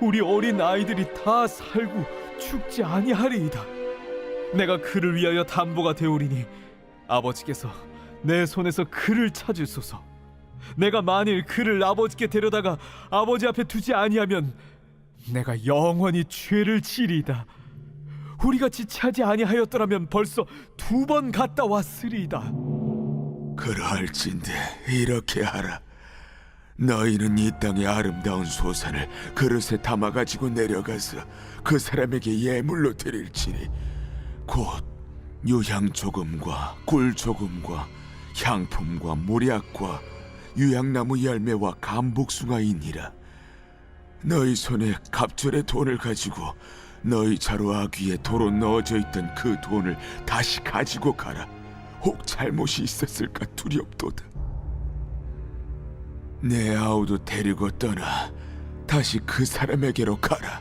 우리 어린 아이들이 다 살고 죽지 아니하리이다. 내가 그를 위하여 담보가 되오리니 아버지께서 내 손에서 그를 찾으소서. 내가 만일 그를 아버지께 데려다가 아버지 앞에 두지 아니하면 내가 영원히 죄를 지리이다. 우리가 지체하지 아니하였더라면 벌써 두 번 갔다 왔으리이다. 그러할진대 이렇게 하라. 너희는 이 땅의 아름다운 소산을 그릇에 담아 가지고 내려가서 그 사람에게 예물로 드릴지니 곧 유향 조금과 꿀 조금과 향품과 모략과 유향나무 열매와 감복숭아이니라. 너희 손에 갑절의 돈을 가지고 너희 자루 아귀에 도로 넣어져 있던 그 돈을 다시 가지고 가라. 혹 잘못이 있었을까 두렵도다. 내 아우도 데리고 떠나 다시 그 사람에게로 가라.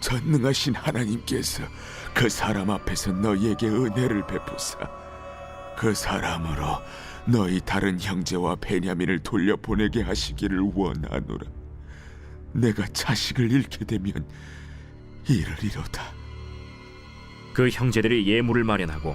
전능하신 하나님께서 그 사람 앞에서 너희에게 은혜를 베푸사 그 사람으로 너희 다른 형제와 베냐민을 돌려보내게 하시기를 원하노라. 내가 자식을 잃게 되면 이르리로다. 그 형제들이 예물을 마련하고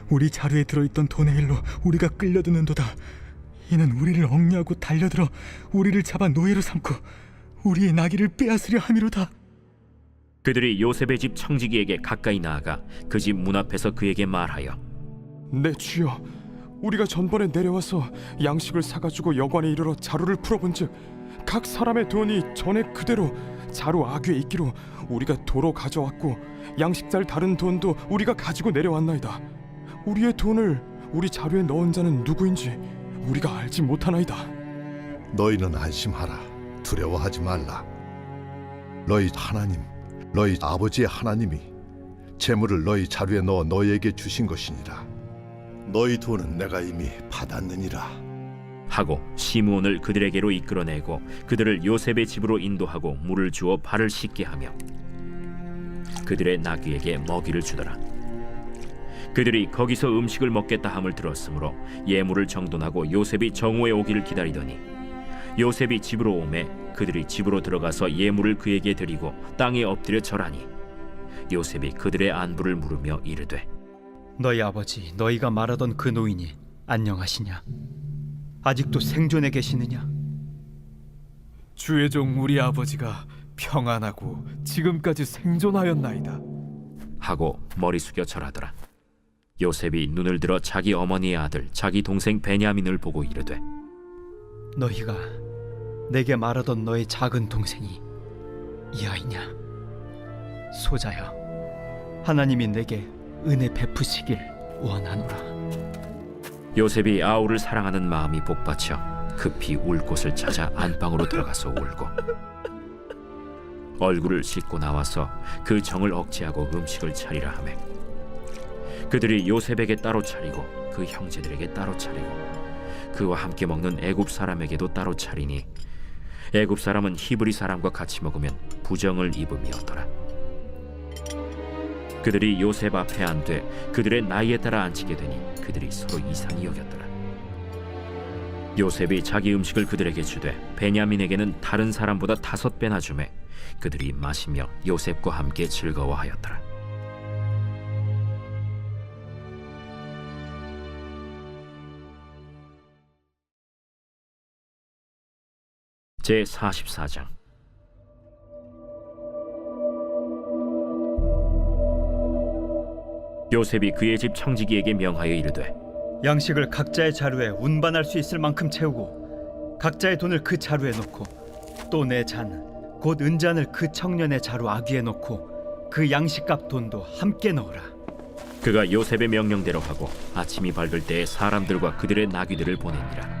우리 자루에 들어있던 돈의 일로 우리가 끌려드는도다. 이는 우리를 억류하고 달려들어 우리를 잡아 노예로 삼고 우리의 나귀를 빼앗으려 함이로다. 그들이 요셉의 집 청지기에게 가까이 나아가 그 집 문 앞에서 그에게 말하여 내 주여 우리가 전번에 내려와서 양식을 사가지고 여관에 이르러 자루를 풀어본즉 각 사람의 돈이 전에 그대로 자루 아귀에 있기로 우리가 도로 가져왔고 양식살 다른 돈도 우리가 가지고 내려왔나이다 우리의 돈을 우리 자루에 넣은 자는 누구인지 우리가 알지 못하나이다. 너희는 안심하라. 두려워하지 말라. 너희 하나님 너희 아버지의 하나님이 재물을 너희 자루에 넣어 너희에게 주신 것이니라. 너희 돈은 내가 이미 받았느니라. 하고 시므온을 그들에게로 이끌어내고 그들을 요셉의 집으로 인도하고 물을 주어 발을 씻게 하며 그들의 나귀에게 먹이를 주더라. 그들이 거기서 음식을 먹겠다 함을 들었으므로 예물을 정돈하고 요셉이 정오에 오기를 기다리더니 요셉이 집으로 오매 그들이 집으로 들어가서 예물을 그에게 드리고 땅에 엎드려 절하니 요셉이 그들의 안부를 물으며 이르되 너희 아버지 너희가 말하던 그 노인이 안녕하시냐? 아직도 생존해 계시느냐? 주의 종 우리 아버지가 평안하고 지금까지 생존하였나이다. 하고 머리 숙여 절하더라. 요셉이 눈을 들어 자기 어머니의 아들 자기 동생 베냐민을 보고 이르되 너희가 내게 말하던 너의 작은 동생이 이 아이냐? 소자여, 하나님이 내게 은혜 베푸시길 원하노라. 요셉이 아우를 사랑하는 마음이 복받쳐 급히 울 곳을 찾아 안방으로 들어가서 울고 얼굴을 씻고 나와서 그 정을 억제하고 음식을 차리라 하매 그들이 요셉에게 따로 차리고 그 형제들에게 따로 차리고 그와 함께 먹는 애굽 사람에게도 따로 차리니 애굽 사람은 히브리 사람과 같이 먹으면 부정을 입음이었더라. 그들이 요셉 앞에 앉되 그들의 나이에 따라 앉히게 되니 그들이 서로 이상히 여겼더라. 요셉이 자기 음식을 그들에게 주되 베냐민에게는 다른 사람보다 다섯 배나 주매 그들이 마시며 요셉과 함께 즐거워하였더라 제 44장 요셉이 그의 집 청지기에게 명하여 이르되 양식을 각자의 자루에 운반할 수 있을 만큼 채우고 각자의 돈을 그 자루에 넣고 또 내 잔 곧 은잔을 그 청년의 자루 아귀에 넣고 그 양식값 돈도 함께 넣으라. 그가 요셉의 명령대로 하고 아침이 밝을 때에 사람들과 그들의 나귀들을 보내니라.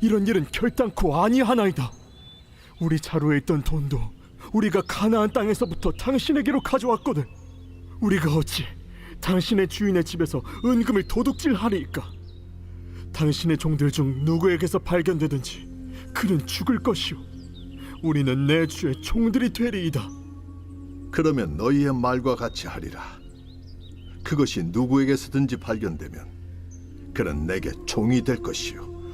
이런 일은 결단코 아니하나이다. 우리 자루에 있던 돈도 우리가 가나안 땅에서부터 당신에게로 가져왔거든. 우리가 어찌 당신의 주인의 집에서 은금을 도둑질하리이까? 당신의 종들 중 누구에게서 발견되든지 그는 죽을 것이오. 우리는 내 주의 종들이 되리이다. 그러면 너희의 말과 같이 하리라. 그것이 누구에게서든지 발견되면 그는 내게 종이 될 것이요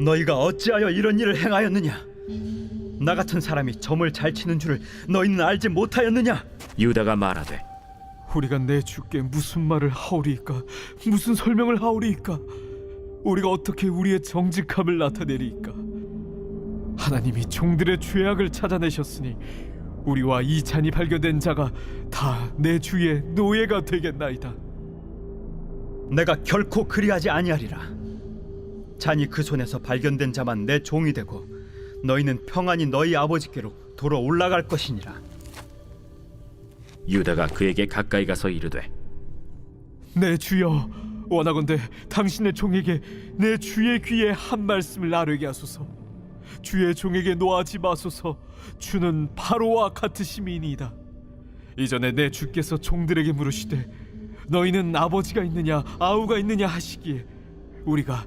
너희가 어찌하여 이런 일을 행하였느냐? 나 같은 사람이 점을 잘 치는 줄을 너희는 알지 못하였느냐? 유다가 말하되 우리가 내 주께 무슨 말을 하오리이까? 무슨 설명을 하오리이까? 우리가 어떻게 우리의 정직함을 나타내리이까? 하나님이 종들의 죄악을 찾아내셨으니 우리와 이 잔이 발견된 자가 다 내 주의 노예가 되겠나이다. 내가 결코 그리하지 아니하리라. 잔이 그 손에서 발견된 자만 내 종이 되고 너희는 평안히 너희 아버지께로 돌아 올라갈 것이니라. 유다가 그에게 가까이 가서 이르되 내 주여 원하건대 당신의 종에게 내 주의 귀에 한 말씀을 나르게 하소서. 주의 종에게 노하지 마소서. 주는 바로와 같으심이니이다. 이전에 내 주께서 종들에게 물으시되 너희는 아버지가 있느냐 아우가 있느냐 하시기에 우리가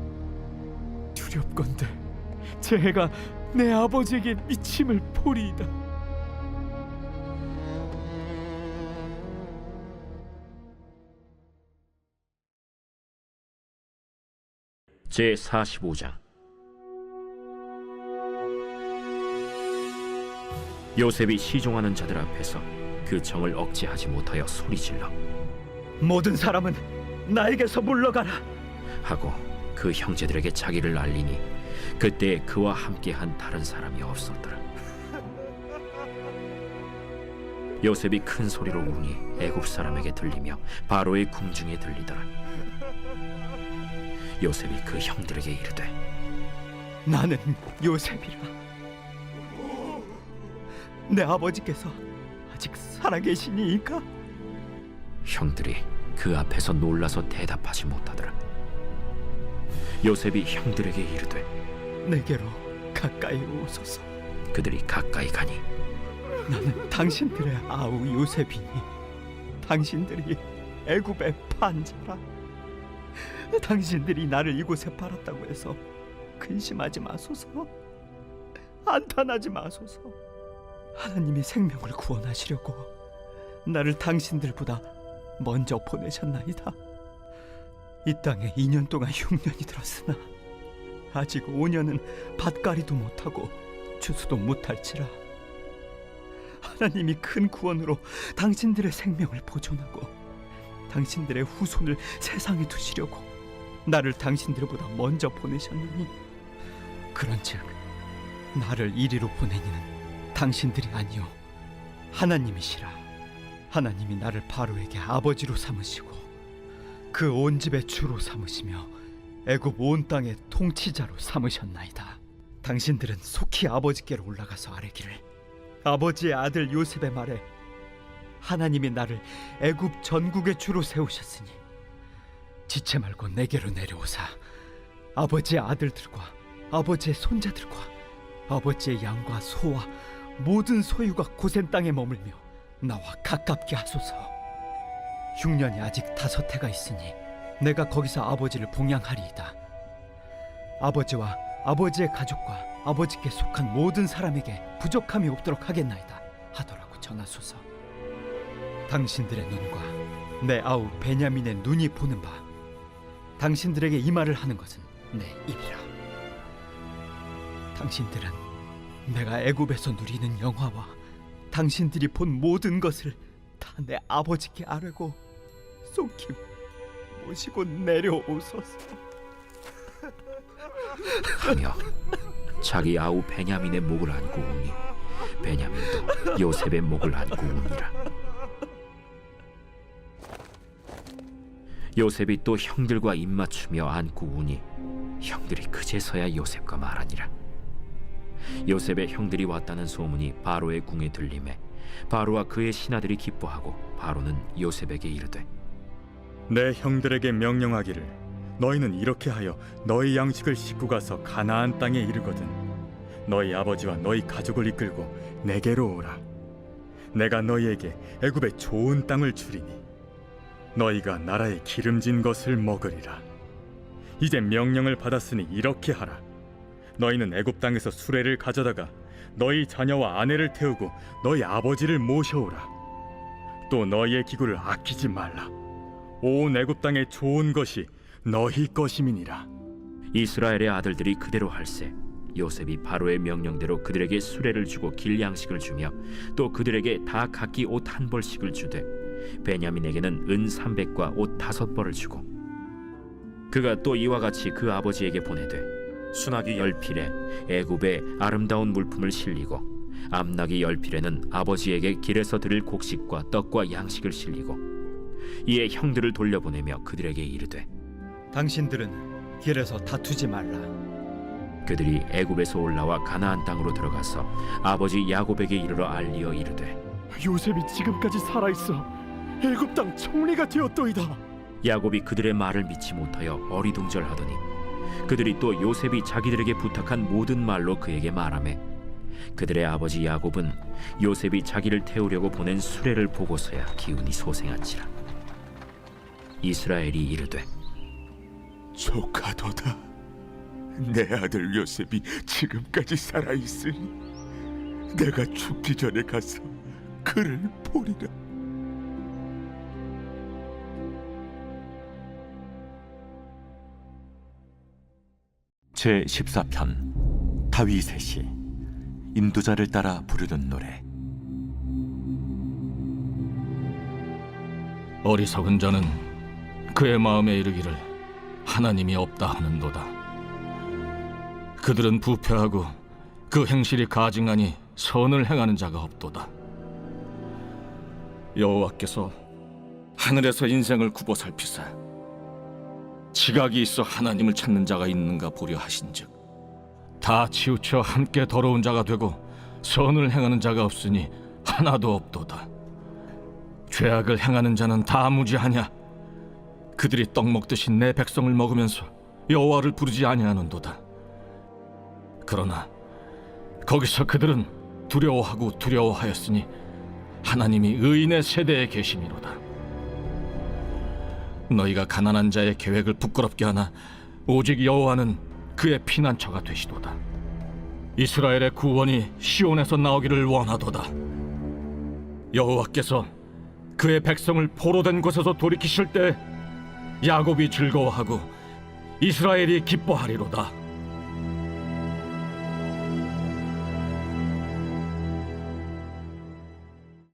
두렵건대 재해가 내 아버지에게 미침을 보리이다 제 45장 요셉이 시종하는 자들 앞에서 그 정을 억제하지 못하여 소리질러 모든 사람은 나에게서 물러가라. 하고 그 형제들에게 자기를 알리니 그때 그와 함께한 다른 사람이 없었더라. 요셉이 큰 소리로 우니 애굽 사람에게 들리며 바로의 궁중에 들리더라. 요셉이 그 형들에게 이르되 나는 요셉이라. 내 아버지께서 아직 살아계시니이까? 형들이 그 앞에서 놀라서 대답하지 못하더라. 요셉이 형들에게 이르되 내게로 가까이 오소서. 그들이 가까이 가니 나는 당신들의 아우 요셉이니 당신들이 애굽의 판자라. 당신들이 나를 이곳에 팔았다고 해서 근심하지 마소서. 안탄하지 마소서. 하나님이 생명을 구원하시려고 나를 당신들보다 먼저 보내셨나이다. 이 땅에 2년 동안 흉년이 들었으나 아직 5년은 밭가리도 못하고 추수도 못할지라. 하나님이 큰 구원으로 당신들의 생명을 보존하고 당신들의 후손을 세상에 두시려고 나를 당신들보다 먼저 보내셨느니 그런즉 나를 이리로 보내니는 당신들이 아니요 하나님이시라 하나님이 나를 바로에게 아버지로 삼으시고 그 온 집의 주로 삼으시며 애굽 온 땅의 통치자로 삼으셨나이다. 당신들은 속히 아버지께로 올라가서 아뢰기를. 아버지의 아들 요셉의 말에 하나님이 나를 애굽 전국의 주로 세우셨으니 지체 말고 내게로 내려오사 아버지의 아들들과 아버지의 손자들과 아버지의 양과 소와 모든 소유가 고센 땅에 머물며 나와 가깝게 하소서 흉년이 아직 다섯 해가 있으니 내가 거기서 아버지를 봉양하리이다. 아버지와 아버지의 가족과 아버지께 속한 모든 사람에게 부족함이 없도록 하겠나이다 하더라고 전하소서. 당신들의 눈과 내 아우 베냐민의 눈이 보는 바 당신들에게 이 말을 하는 것은 내 입이라. 당신들은 내가 애굽에서 누리는 영화와 당신들이 본 모든 것을 다 내 아버지께 아뢰고 속히 모시고 내려오소서. 하며 자기 아우 베냐민의 목을 안고 우니 베냐민도 요셉의 목을 안고 우니라. 요셉이 또 형들과 입맞추며 안고 우니 형들이 그제서야 요셉과 말하니라. 요셉의 형들이 왔다는 소문이 바로의 궁에 들림에 바로와 그의 신하들이 기뻐하고 바로는 요셉에게 이르되 내 형들에게 명령하기를 너희는 이렇게 하여 너희 양식을 싣고 가서 가나안 땅에 이르거든 너희 아버지와 너희 가족을 이끌고 내게로 오라. 내가 너희에게 애굽의 좋은 땅을 주리니 너희가 나라의 기름진 것을 먹으리라. 이제 명령을 받았으니 이렇게 하라. 너희는 애굽 땅에서 수레를 가져다가 너희 자녀와 아내를 태우고 너희 아버지를 모셔오라. 또 너희의 기구를 아끼지 말라. 온 애굽 땅의 좋은 것이 너희 것임이니라. 이스라엘의 아들들이 그대로 할세 요셉이 바로의 명령대로 그들에게 수레를 주고 길 양식을 주며 또 그들에게 다 각기 옷 한 벌씩을 주되 베냐민에게는 은 삼백과 옷 다섯 벌을 주고 그가 또 이와 같이 그 아버지에게 보내되 수나기 열 필에 애굽의 아름다운 물품을 실리고 암나기 열 필에는 아버지에게 길에서 드릴 곡식과 떡과 양식을 실리고 이에 형들을 돌려보내며 그들에게 이르되 당신들은 길에서 다투지 말라. 그들이 애굽에서 올라와 가나안 땅으로 들어가서 아버지 야곱에게 이르러 알리어 이르되 요셉이 지금까지 살아 있어. 애굽 땅 총리가 되었도이다. 야곱이 그들의 말을 믿지 못하여 어리둥절하더니 그들이 또 요셉이 자기들에게 부탁한 모든 말로 그에게 말하매 그들의 아버지 야곱은 요셉이 자기를 태우려고 보낸 수레를 보고서야 기운이 소생한지라 이스라엘이 이르되 조카도다. 내 아들 요셉이 지금까지 살아 있으니 내가 죽기 전에 가서 그를 보리라. 제 14편 다윗의 시 인도자를 따라 부르는 노래 어리석은 자는 그의 마음에 이르기를 하나님이 없다 하는도다. 그들은 부패하고 그 행실이 가증하니 선을 행하는 자가 없도다. 여호와께서 하늘에서 인생을 굽어 살피사 지각이 있어 하나님을 찾는 자가 있는가 보려 하신즉 다 치우쳐 함께 더러운 자가 되고 선을 행하는 자가 없으니 하나도 없도다. 죄악을 행하는 자는 다 무지하냐? 그들이 떡 먹듯이 내 백성을 먹으면서 여호와를 부르지 아니하는도다. 그러나 거기서 그들은 두려워하고 두려워하였으니 하나님이 의인의 세대에 계심이로다. 너희가 가난한 자의 계획을 부끄럽게 하나 오직 여호와는 그의 피난처가 되시도다. 이스라엘의 구원이 시온에서 나오기를 원하도다. 여호와께서 그의 백성을 포로된 곳에서 돌이키실 때 야곱이 즐거워하고 이스라엘이 기뻐하리로다.